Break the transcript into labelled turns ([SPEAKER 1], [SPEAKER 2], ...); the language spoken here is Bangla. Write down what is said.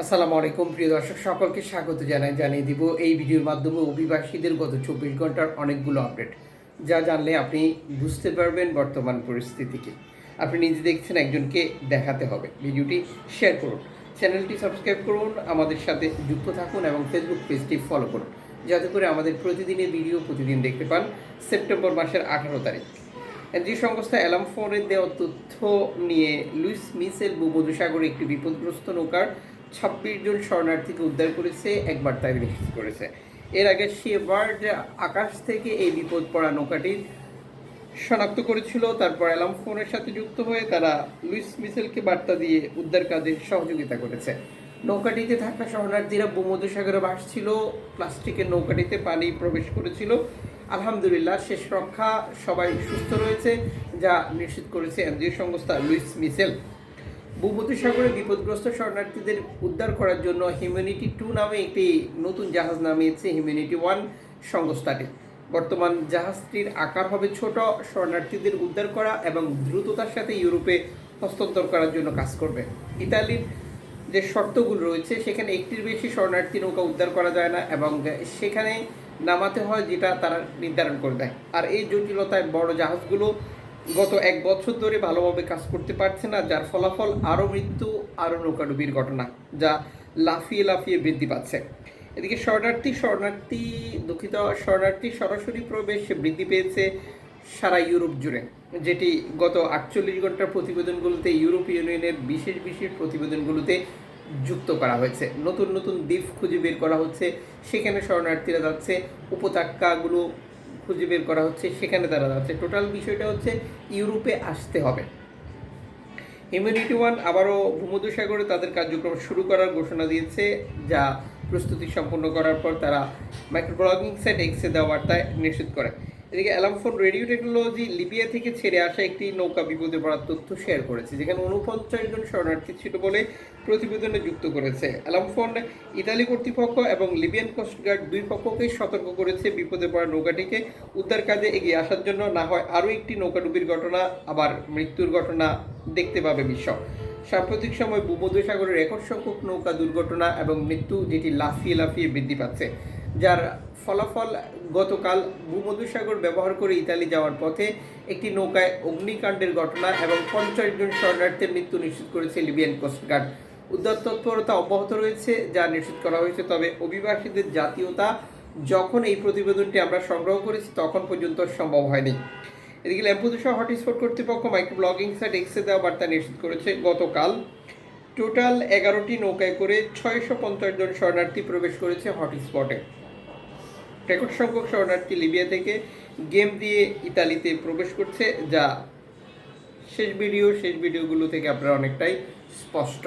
[SPEAKER 1] আসসালামু আলাইকুম, প্রিয় দর্শক, সকলকে স্বাগত জানাই, জানিয়ে দিব এই ভিডিওর মাধ্যমে অভিবাসীদের গত চব্বিশ ঘণ্টার অনেকগুলো আপডেট। যা জানলে আপনি বুঝতে পারবেন বর্তমান পরিস্থিতিকে। আপনি নিজে দেখছেন, একজনকে দেখাতে হবে। ভিডিওটি শেয়ার করুন, চ্যানেলটি সাবস্ক্রাইব করুন, আমাদের সাথে যুক্ত থাকুন এবং ফেসবুক পেজটি ফলো করুন, যাতে করে আমাদের প্রতিদিনের ভিডিও প্রতিদিন দেখতে পান সেপ্টেম্বর মাসের আঠারো তারিখ। যে সংস্থা অ্যালাম ফোনের দেওয়া তথ্য নিয়ে লুইস মিসেল ভূমধুসাগরে একটি বিপদগ্রস্ত নৌকার ছাব্বিশ জন শরণার্থীকে উদ্ধার করেছে, একবার তাই নিশ্চিত করেছে। এর আগে সেবার্ড আকাশ থেকে এই বিপদ পড়া নৌকাটির শনাক্ত করেছিল, তারপর অ্যালাম ফোনের সাথে যুক্ত হয়ে তারা লুইস মিসেলকে বার্তা দিয়ে উদ্ধার কাজে সহযোগিতা করেছে। নৌকাটিতে থাকা শরণার্থীরা ভূমধ্যসাগরে ভাসছিল, প্লাস্টিকের নৌকাটিতে পানি প্রবেশ করেছিল। আলহামদুলিল্লাহ, শেষ রক্ষা, সবাই সুস্থ রয়েছে, যা নিশ্চিত করেছে এনজিও সংস্থা লুইস মিসেল ভূমধ্যসাগরে বিপদগ্রস্ত শরণার্থীদের উদ্ধার করার জন্য হিউম্যানিটি টু নামে একটি নতুন জাহাজ নামিয়েছে হিউম্যানিটি ওয়ান সংস্থাটি। বর্তমান জাহাজটির আকার হবে ছোট, শরণার্থীদের উদ্ধার করা এবং দ্রুততার সাথে ইউরোপে হস্তান্তর করার জন্য কাজ করবে। ইতালির যে শর্তগুলো রয়েছে, সেখানে একটির বেশি শরণার্থী নৌকা উদ্ধার করা যায় না এবং সেখানে নামাতে হয় যেটা তারা নির্ধারণ করে দেয়। আর এই জটিলতায় বড় জাহাজগুলো গত এক বছর ধরে ভালোভাবে কাজ করতে পারছে না, যার ফলাফল আরও মৃত্যু, আরও নৌকাডুবির ঘটনা, যা লাফিয়ে লাফিয়ে বৃদ্ধি পাচ্ছে। এদিকে শরণার্থী শরণার্থী, দুঃখিত, শরণার্থী সরাসরি প্রবেশ বৃদ্ধি পেয়েছে সারা ইউরোপ জুড়ে, যেটি গত আটচল্লিশ ঘণ্টার প্রতিবেদনগুলোতে ইউরোপ ইউনিয়নের বিশেষ বিশেষ প্রতিবেদনগুলোতে যুক্ত করা হয়েছে। নতুন নতুন দ্বীপ খুঁজে বের করা হচ্ছে, সেখানে শরণার্থীরা যাচ্ছে, উপত্যকাগুলো খুঁজে বের করা হচ্ছে, সেখানে তারা যাচ্ছে। টোটাল বিষয়টা হচ্ছে ইউরোপে আসতে হবে। ইমিউনিটি ওয়ান আবারও ভূমধ্যসাগরে তাদের কার্যক্রম শুরু করার ঘোষণা দিয়েছে, যা প্রস্তুতি সম্পন্ন করার পর তারা মাইক্রোব্লগিং সাইট এক্সে দেওয়া বার্তায় নিশ্চিত করে। এদিকে অ্যালামফোন রেডিও টেকনোলজি লিবিয়া থেকে ছেড়ে আসা একটি নৌকা বিপদে পড়ার তথ্য শেয়ার করেছে, যেখানে উনপঞ্চাশ জন শরণার্থী ছিল বলে প্রতিবেদনে যুক্ত করেছে। অ্যালামফোন ইতালি কর্তৃপক্ষ এবং লিবিয়ান কোস্টগার্ড দুই পক্ষকেই সতর্ক করেছে বিপদে পড়া নৌকাটিকে উদ্ধার কাজে এগিয়ে আসার জন্য, না হয় আরও একটি নৌকাডুবির ঘটনা, আবার মৃত্যুর ঘটনা দেখতে পাবে বিশ্ব। সাম্প্রতিক সময় ভূমধ্যসাগরের রেকর্ড সংখ্যক নৌকা দুর্ঘটনা এবং মৃত্যু, যেটি লাফিয়ে লাফিয়ে বৃদ্ধি পাচ্ছে। যার ফলাফল গতকাল ভূমধুসাগর ব্যবহার করে ইতালি যাওয়ার পথে একটি নৌকায় অগ্নিকাণ্ডের ঘটনা এবং পঞ্চাশ জন শরণার্থীর মৃত্যু নিশ্চিত করেছে লিবিয়ান কোস্টগার্ড উদ্ধার তৎপরতা অব্যাহত রয়েছে, যা নিশ্চিত করা হয়েছে। তবে অভিবাসীদের জাতীয়তা, যখন এই প্রতিবেদনটি আমরা সংগ্রহ করেছি, তখন পর্যন্ত সম্ভব হয়নি। এদিকে ল্যাম্পুদুসা হটস্পট কর্তৃপক্ষ মাইক্রো ব্লগিং সাইট এক্সে দেওয়া বার্তা নিশ্চিত করেছে, গতকাল টোটাল এগারোটি নৌকায় করে ছয়শো পঞ্চাশ জন শরণার্থী প্রবেশ করেছে হটস্পটে। রেকর্ড সংখ্যক শরণার্থী লিবিয়া থেকে গেম দিয়ে ইতালিতে প্রবেশ করছে, যা শেষ ভিডিও, শেষ ভিডিওগুলো থেকে আপনারা অনেকটাই স্পষ্ট।